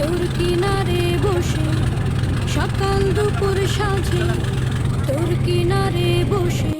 তোর কিনারে বসে সকাল দুপুর সাঁঝে তোর কিনারে বসে।